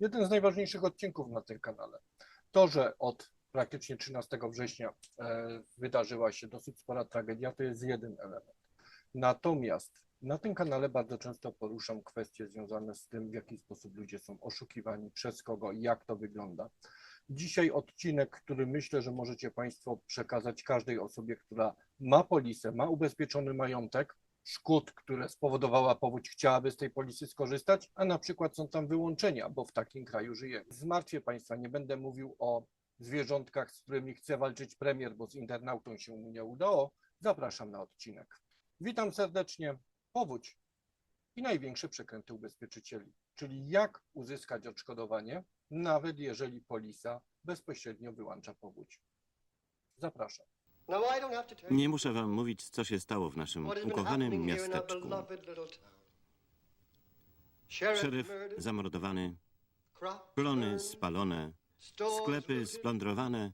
jeden z najważniejszych odcinków na tym kanale. To, że od praktycznie 13 września e, wydarzyła się dosyć spora tragedia, to jest jeden element. Natomiast na tym kanale bardzo często poruszam kwestie związane z tym, w jaki sposób ludzie są oszukiwani, przez kogo i jak to wygląda. Dzisiaj odcinek, który myślę, że możecie Państwo przekazać każdej osobie, która ma polisę, ma ubezpieczony majątek, szkód, które spowodowała powódź, chciałaby z tej polisy skorzystać, a na przykład są tam wyłączenia, bo w takim kraju żyjemy. Zmartwię Państwa, nie będę mówił o zwierzątkach, z którymi chce walczyć premier, bo z internautą się mu nie udało. Zapraszam na odcinek. Witam serdecznie. Powódź i największe przekręty ubezpieczycieli, czyli jak uzyskać odszkodowanie, nawet jeżeli polisa bezpośrednio wyłącza powódź. Zapraszam. No, Nie muszę wam mówić, co się stało w naszym ukochanym miasteczku. Szeryf zamordowany, plony spalone, sklepy splądrowane,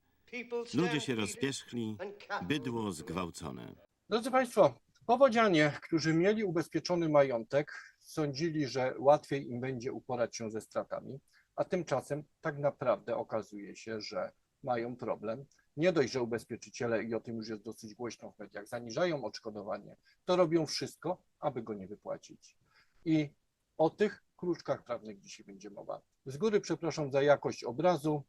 ludzie się rozpierzchli, bydło zgwałcone. Drodzy Państwo, powodzianie, którzy mieli ubezpieczony majątek, sądzili, że łatwiej im będzie uporać się ze stratami, a tymczasem tak naprawdę okazuje się, że mają problem. Nie dość, że ubezpieczyciele, i o tym już jest dosyć głośno w mediach, zaniżają odszkodowanie, to robią wszystko, aby go nie wypłacić. I o tych kruczkach prawnych dzisiaj będzie mowa. Z góry przepraszam za jakość obrazu.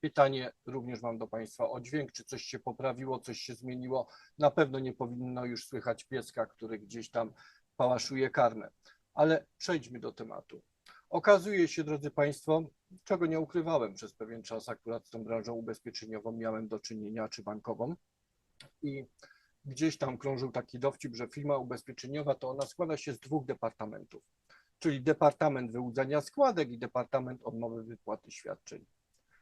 Pytanie również mam do Państwa o dźwięk, czy coś się poprawiło, coś się zmieniło. Na pewno nie powinno już słychać pieska, który gdzieś tam pałaszuje karmę. Ale przejdźmy do tematu. Okazuje się, drodzy Państwo, czego nie ukrywałem przez pewien czas, akurat z tą branżą ubezpieczeniową miałem do czynienia, czy bankową. I gdzieś tam krążył taki dowcip, że firma ubezpieczeniowa to ona składa się z dwóch departamentów, czyli Departament Wyłudzania Składek i Departament Odmowy Wypłaty Świadczeń.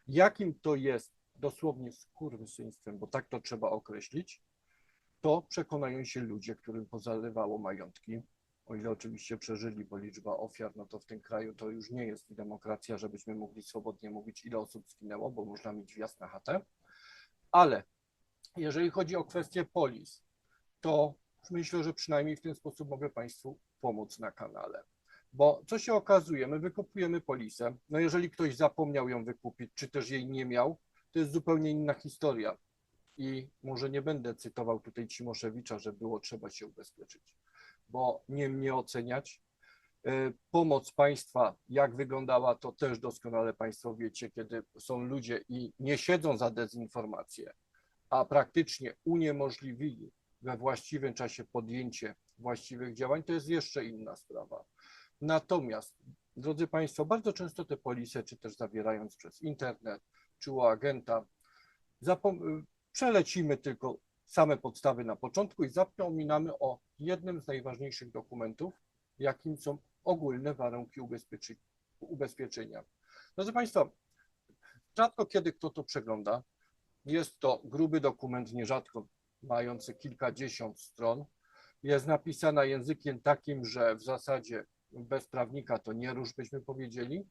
Jakim to jest dosłownie skurwysyństwem, bo tak to trzeba określić, to przekonają się ludzie, którym pozalewało majątki, o ile oczywiście przeżyli, bo liczba ofiar, no to w tym kraju to już nie jest demokracja, żebyśmy mogli swobodnie mówić, ile osób zginęło, bo można mieć wjazd na chatę. Ale jeżeli chodzi o kwestię polis, to myślę, że przynajmniej w ten sposób mogę Państwu pomóc na kanale. Bo co się okazuje, my wykupujemy polisę, no jeżeli ktoś zapomniał ją wykupić, czy też jej nie miał, to jest zupełnie inna historia. I może nie będę cytował tutaj Cimoszewicza, że było trzeba się ubezpieczyć, bo nie mnie oceniać. E, Pomoc państwa, jak wyglądała, to też doskonale Państwo wiecie, kiedy są ludzie i nie siedzą za dezinformację, a praktycznie uniemożliwili we właściwym czasie podjęcie właściwych działań, to jest jeszcze inna sprawa. Natomiast, drodzy Państwo, bardzo często te polisy, czy też zawierając przez internet, czy u agenta, przelecimy tylko same podstawy na początku i zapominamy o jednym z najważniejszych dokumentów, jakim są ogólne warunki ubezpieczenia. Drodzy Państwo, rzadko kiedy kto to przegląda. Jest to gruby dokument, nierzadko mający kilkadziesiąt stron. Jest napisana językiem takim, że w zasadzie bez prawnika to nie rusz, byśmy powiedzieli,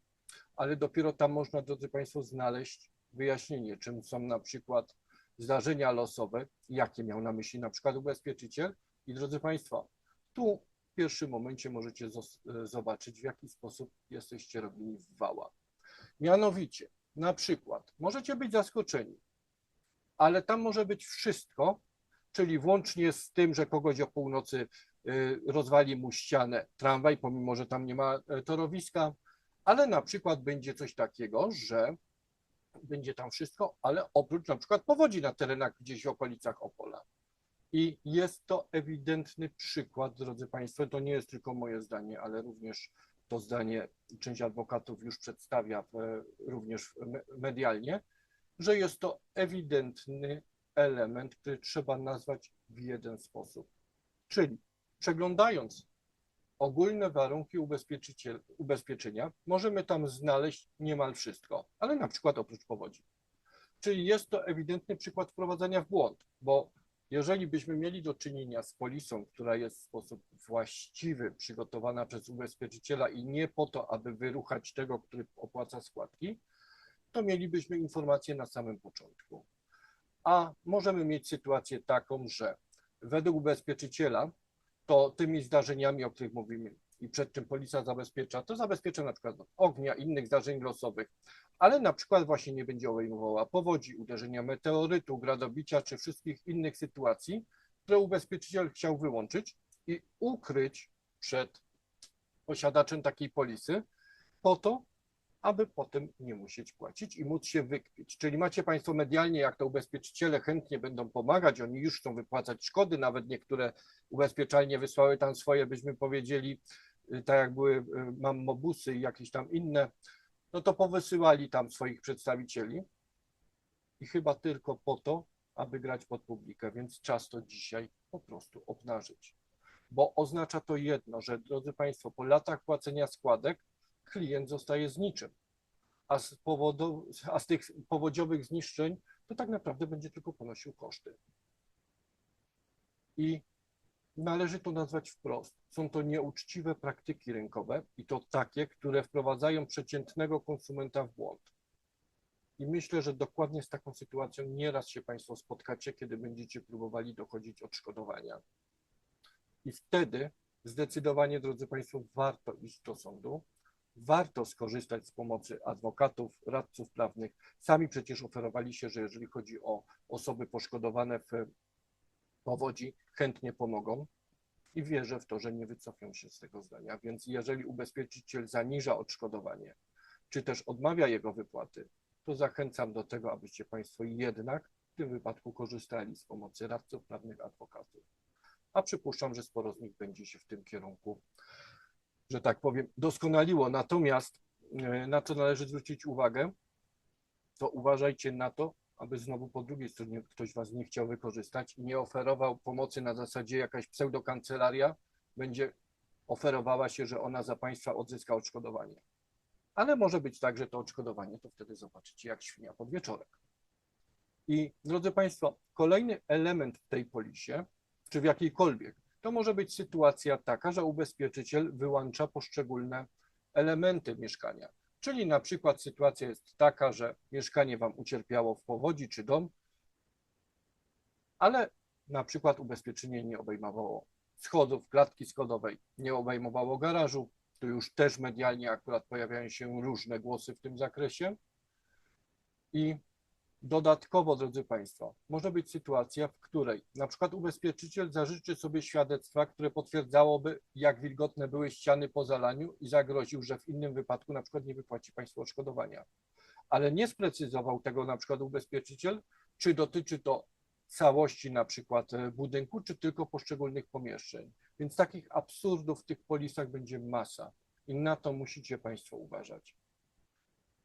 ale dopiero tam można, drodzy Państwo, znaleźć wyjaśnienie, czym są na przykład zdarzenia losowe, jakie miał na myśli na przykład ubezpieczyciel. I drodzy Państwo, tu w pierwszym momencie możecie zos- zobaczyć, w jaki sposób jesteście robieni w wała. Mianowicie, na przykład, możecie być zaskoczeni, ale tam może być wszystko, czyli włącznie z tym, że kogoś o północy y, rozwali mu ścianę tramwaj, pomimo że tam nie ma e, torowiska, ale na przykład będzie coś takiego, że będzie tam wszystko, ale oprócz na przykład powodzi na terenach gdzieś w okolicach Opola. I jest to ewidentny przykład, drodzy Państwo, to nie jest tylko moje zdanie, ale również to zdanie część adwokatów już przedstawia e, również me- medialnie, że jest to ewidentny element, który trzeba nazwać w jeden sposób. Czyli przeglądając ogólne warunki ubezpieczenia, możemy tam znaleźć niemal wszystko, ale na przykład oprócz powodzi. Czyli jest to ewidentny przykład wprowadzenia w błąd, bo jeżeli byśmy mieli do czynienia z polisą, która jest w sposób właściwy przygotowana przez ubezpieczyciela i nie po to, aby wyruchać tego, który opłaca składki, to mielibyśmy informację na samym początku. A możemy mieć sytuację taką, że według ubezpieczyciela to tymi zdarzeniami, o których mówimy, i przed czym polisa zabezpiecza, to zabezpiecza na przykład ognia, innych zdarzeń losowych, ale na przykład właśnie nie będzie obejmowała powodzi, uderzenia meteorytu, gradobicia czy wszystkich innych sytuacji, które ubezpieczyciel chciał wyłączyć i ukryć przed posiadaczem takiej polisy po to, aby potem nie musieć płacić i móc się wykpić. Czyli macie Państwo medialnie, jak to ubezpieczyciele chętnie będą pomagać, oni już chcą wypłacać szkody, nawet niektóre ubezpieczalnie wysłały tam swoje, byśmy powiedzieli, y, tak jak były, y, mam mobusy i jakieś tam inne, no to powysyłali tam swoich przedstawicieli i chyba tylko po to, aby grać pod publikę, więc czas to dzisiaj po prostu obnażyć. Bo oznacza to jedno, że drodzy Państwo, po latach płacenia składek klient zostaje z niczym, a z, powodu, a z tych powodziowych zniszczeń to tak naprawdę będzie tylko ponosił koszty. I należy to nazwać wprost. Są to nieuczciwe praktyki rynkowe i to takie, które wprowadzają przeciętnego konsumenta w błąd. I myślę, że dokładnie z taką sytuacją nieraz się Państwo spotkacie, kiedy będziecie próbowali dochodzić odszkodowania. I wtedy zdecydowanie, drodzy Państwo, warto iść do sądu, warto skorzystać z pomocy adwokatów, radców prawnych. Sami przecież oferowali się, że jeżeli chodzi o osoby poszkodowane w powodzi, chętnie pomogą i wierzę w to, że nie wycofią się z tego zdania. Więc jeżeli ubezpieczyciel zaniża odszkodowanie, czy też odmawia jego wypłaty, to zachęcam do tego, abyście Państwo jednak w tym wypadku korzystali z pomocy radców prawnych, adwokatów. A przypuszczam, że sporo z nich będzie się w tym kierunku, że tak powiem, doskonaliło. Natomiast e, na co należy zwrócić uwagę, to uważajcie na to, aby znowu po drugiej stronie ktoś Was nie chciał wykorzystać i nie oferował pomocy na zasadzie jakaś pseudokancelaria będzie oferowała się, że ona za Państwa odzyska odszkodowanie. Ale może być tak, że to odszkodowanie to wtedy zobaczycie jak świnia pod wieczorek. I drodzy Państwo, kolejny element w tej polisie, czy w jakiejkolwiek, to może być sytuacja taka, że ubezpieczyciel wyłącza poszczególne elementy mieszkania. Czyli na przykład sytuacja jest taka, że mieszkanie Wam ucierpiało w powodzi czy dom, ale na przykład ubezpieczenie nie obejmowało schodów, klatki schodowej, nie obejmowało garażu. Tu już też medialnie akurat pojawiają się różne głosy w tym zakresie. I dodatkowo, drodzy Państwo, może być sytuacja, w której na przykład ubezpieczyciel zażyczy sobie świadectwa, które potwierdzałoby, jak wilgotne były ściany po zalaniu i zagroził, że w innym wypadku na przykład nie wypłaci Państwu odszkodowania. Ale nie sprecyzował tego na przykład ubezpieczyciel, czy dotyczy to całości na przykład e, budynku, czy tylko poszczególnych pomieszczeń. Więc takich absurdów w tych polisach będzie masa i na to musicie Państwo uważać.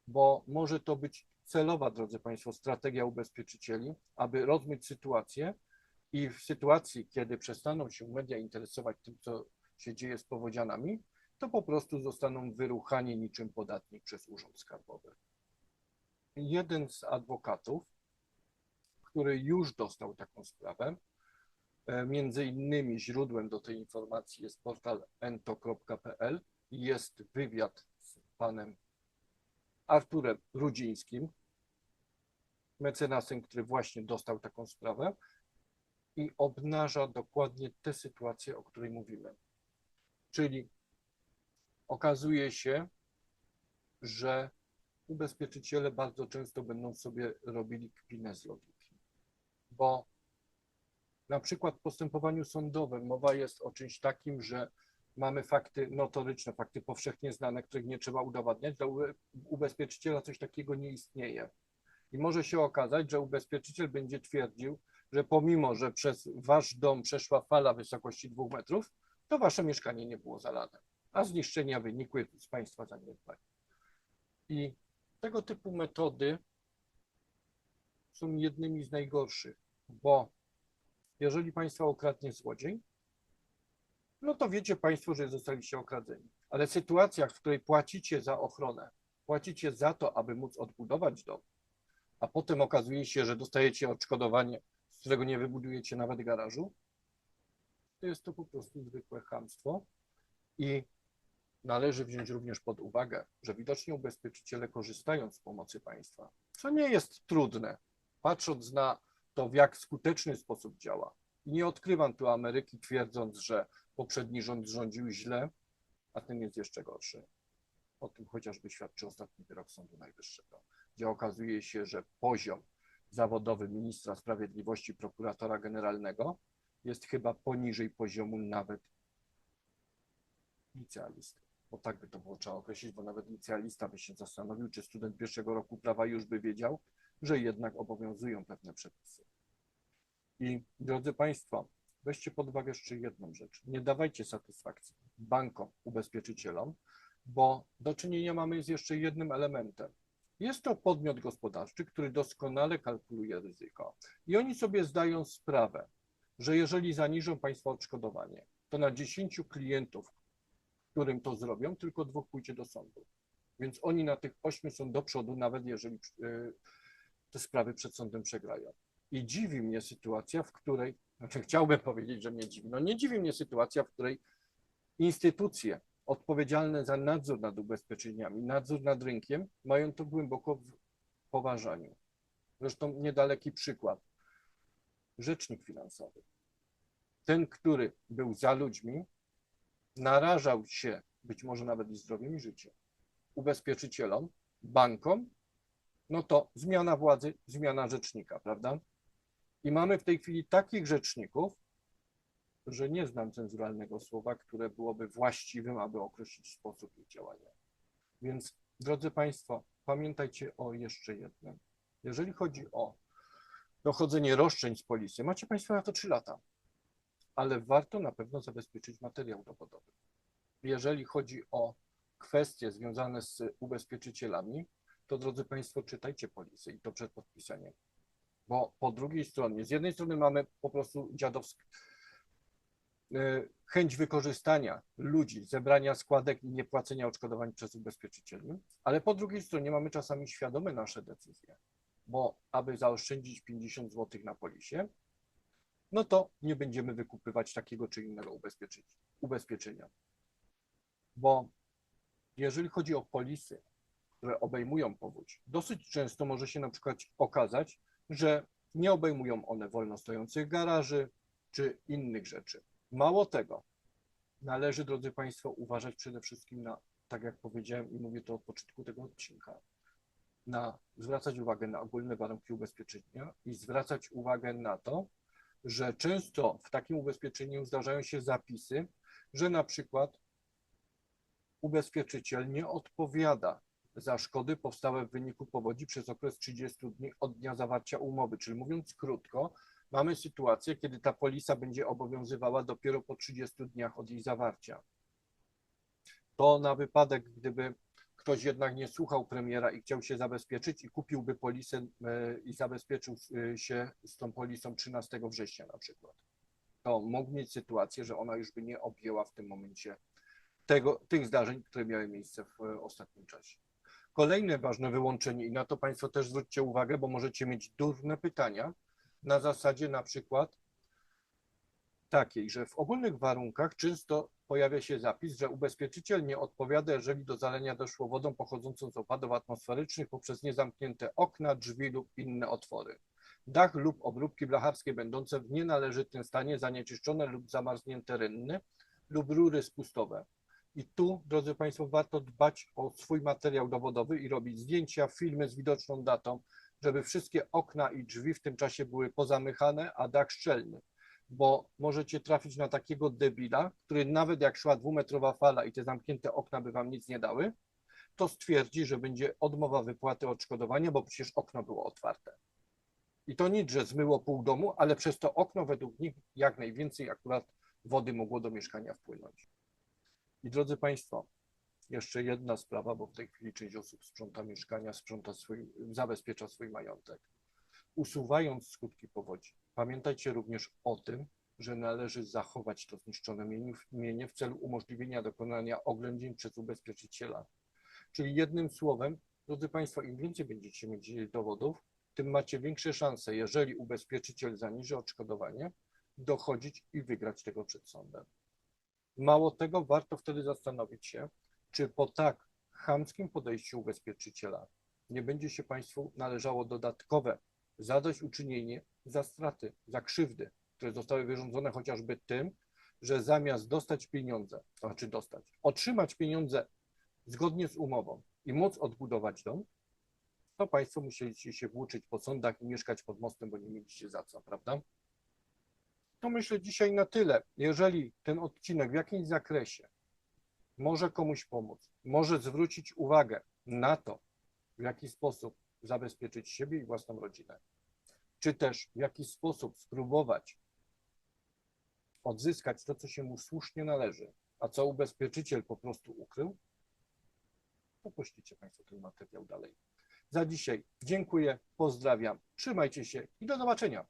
Bo może to być celowa, drodzy Państwo, strategia ubezpieczycieli, aby rozmyć sytuację i w sytuacji, kiedy przestaną się media interesować tym, co się dzieje z powodzianami, to po prostu zostaną wyruchani niczym podatnik przez Urząd Skarbowy. Jeden z adwokatów, który już dostał taką sprawę, e, między innymi źródłem do tej informacji jest portal ento.pl jest wywiad z panem Arturem Rudzińskim, mecenasem, który właśnie dostał taką sprawę i obnaża dokładnie tę sytuację, o której mówimy. Czyli okazuje się, że ubezpieczyciele bardzo często będą sobie robili kpinę z logiki, bo na przykład w postępowaniu sądowym mowa jest o czymś takim, że mamy fakty notoryczne, fakty powszechnie znane, których nie trzeba udowadniać. Dla ube- ubezpieczyciela coś takiego nie istnieje. I może się okazać, że ubezpieczyciel będzie twierdził, że pomimo, że przez wasz dom przeszła fala wysokości dwóch metrów, to wasze mieszkanie nie było zalane, a zniszczenia wynikły z państwa zaniedbań. I tego typu metody są jednymi z najgorszych, bo jeżeli państwa okradnie złodziej, no to wiecie Państwo, że zostaliście okradzeni. Ale sytuacja, w której płacicie za ochronę, płacicie za to, aby móc odbudować dom, a potem okazuje się, że dostajecie odszkodowanie, z którego nie wybudujecie nawet garażu, to jest to po prostu zwykłe chamstwo i należy wziąć również pod uwagę, że widocznie ubezpieczyciele korzystają z pomocy państwa, co nie jest trudne, patrząc na to, w jak skuteczny sposób działa. I nie odkrywam tu Ameryki, twierdząc, że poprzedni rząd rządził źle, a ten jest jeszcze gorszy. O tym chociażby świadczy ostatni wyrok Sądu Najwyższego, gdzie okazuje się, że poziom zawodowy ministra sprawiedliwości, prokuratora generalnego jest chyba poniżej poziomu nawet licealisty. Bo tak by to było trzeba określić, bo nawet licealista by się zastanowił, czy student pierwszego roku prawa już by wiedział, że jednak obowiązują pewne przepisy. I drodzy Państwo, weźcie pod uwagę jeszcze jedną rzecz. Nie dawajcie satysfakcji bankom, ubezpieczycielom, bo do czynienia mamy z jeszcze jednym elementem. Jest to podmiot gospodarczy, który doskonale kalkuluje ryzyko. I oni sobie zdają sprawę, że jeżeli zaniżą Państwo odszkodowanie, to na 10 klientów, którym to zrobią, tylko dwóch pójdzie do sądu. Więc oni na tych ośmiu są do przodu, nawet jeżeli y, te sprawy przed sądem przegrają. I dziwi mnie sytuacja, w której, znaczy chciałbym powiedzieć, że mnie dziwi, no nie dziwi mnie sytuacja, w której instytucje odpowiedzialne za nadzór nad ubezpieczeniami, nadzór nad rynkiem, mają to głęboko w poważaniu. Zresztą niedaleki przykład. Rzecznik finansowy. Ten, który był za ludźmi, narażał się być może nawet i zdrowiem i życiem ubezpieczycielom, bankom, no to zmiana władzy, zmiana rzecznika, prawda? I mamy w tej chwili takich rzeczników, że nie znam cenzuralnego słowa, które byłoby właściwym, aby określić sposób ich działania. Więc, drodzy Państwo, pamiętajcie o jeszcze jednym. Jeżeli chodzi o dochodzenie roszczeń z policji, macie Państwo na to 3 lata, ale warto na pewno zabezpieczyć materiał dowodowy. Jeżeli chodzi o kwestie związane z ubezpieczycielami, to drodzy Państwo, czytajcie polisy i to przed podpisaniem. Bo po drugiej stronie, z jednej strony mamy po prostu dziadowską chęć wykorzystania ludzi, zebrania składek i niepłacenia odszkodowań przez ubezpieczycieli, ale po drugiej stronie mamy czasami świadome nasze decyzje, bo aby zaoszczędzić 50 zł na polisie, no to nie będziemy wykupywać takiego czy innego ubezpieczenia. ubezpieczenia. Bo jeżeli chodzi o polisy, które obejmują powódź, dosyć często może się na przykład okazać, że nie obejmują one wolno stojących garaży czy innych rzeczy. Mało tego, należy, drodzy Państwo, uważać przede wszystkim na, tak jak powiedziałem i mówię to od początku tego odcinka, na zwracać uwagę na ogólne warunki ubezpieczenia i zwracać uwagę na to, że często w takim ubezpieczeniu zdarzają się zapisy, że na przykład ubezpieczyciel nie odpowiada za szkody powstałe w wyniku powodzi przez okres 30 dni od dnia zawarcia umowy. Czyli mówiąc krótko, mamy sytuację, kiedy ta polisa będzie obowiązywała dopiero po 30 dniach od jej zawarcia. To na wypadek, gdyby ktoś jednak nie słuchał premiera i chciał się zabezpieczyć i kupiłby polisę e, i zabezpieczył e, się z tą polisą 13 września na przykład, to mógł mieć sytuację, że ona już by nie objęła w tym momencie tego, tych zdarzeń, które miały miejsce w e, ostatnim czasie. Kolejne ważne wyłączenie, i na to Państwo też zwróćcie uwagę, bo możecie mieć durne pytania, na zasadzie na przykład takiej, że w ogólnych warunkach często pojawia się zapis, że ubezpieczyciel nie odpowiada, jeżeli do zalenia doszło wodą pochodzącą z opadów atmosferycznych poprzez niezamknięte okna, drzwi lub inne otwory. Dach lub obróbki blacharskie będące w nienależytym stanie, zanieczyszczone lub zamarznięte rynny lub rury spustowe. I tu, drodzy Państwo, warto dbać o swój materiał dowodowy i robić zdjęcia, filmy z widoczną datą, żeby wszystkie okna i drzwi w tym czasie były pozamychane, a dach szczelny. Bo możecie trafić na takiego debila, który nawet jak szła dwumetrowa fala i te zamknięte okna by wam nic nie dały, to stwierdzi, że będzie odmowa wypłaty odszkodowania, bo przecież okno było otwarte. I to nic, że zmyło pół domu, ale przez to okno według nich jak najwięcej akurat wody mogło do mieszkania wpłynąć. I drodzy Państwo, jeszcze jedna sprawa, bo w tej chwili część osób sprząta mieszkania, sprząta swój, zabezpiecza swój majątek. Usuwając skutki powodzi, pamiętajcie również o tym, że należy zachować to zniszczone mienie w celu umożliwienia dokonania oględzin przez ubezpieczyciela. Czyli jednym słowem, drodzy Państwo, im więcej będziecie mieć dowodów, tym macie większe szanse, jeżeli ubezpieczyciel zaniży odszkodowanie, dochodzić i wygrać tego przed sądem. Mało tego, warto wtedy zastanowić się, czy po tak chamskim podejściu ubezpieczyciela nie będzie się Państwu należało dodatkowe zadośćuczynienie za straty, za krzywdy, które zostały wyrządzone chociażby tym, że zamiast dostać pieniądze, to znaczy dostać, otrzymać pieniądze zgodnie z umową i móc odbudować dom, to Państwo musieliście się włóczyć po sądach i mieszkać pod mostem, bo nie mieliście za co, prawda? To myślę dzisiaj na tyle. Jeżeli ten odcinek w jakimś zakresie może komuś pomóc, może zwrócić uwagę na to, w jaki sposób zabezpieczyć siebie i własną rodzinę, czy też w jaki sposób spróbować odzyskać to, co się mu słusznie należy, a co ubezpieczyciel po prostu ukrył, to puścicie Państwo ten materiał dalej. Za dzisiaj dziękuję, pozdrawiam, trzymajcie się i do zobaczenia.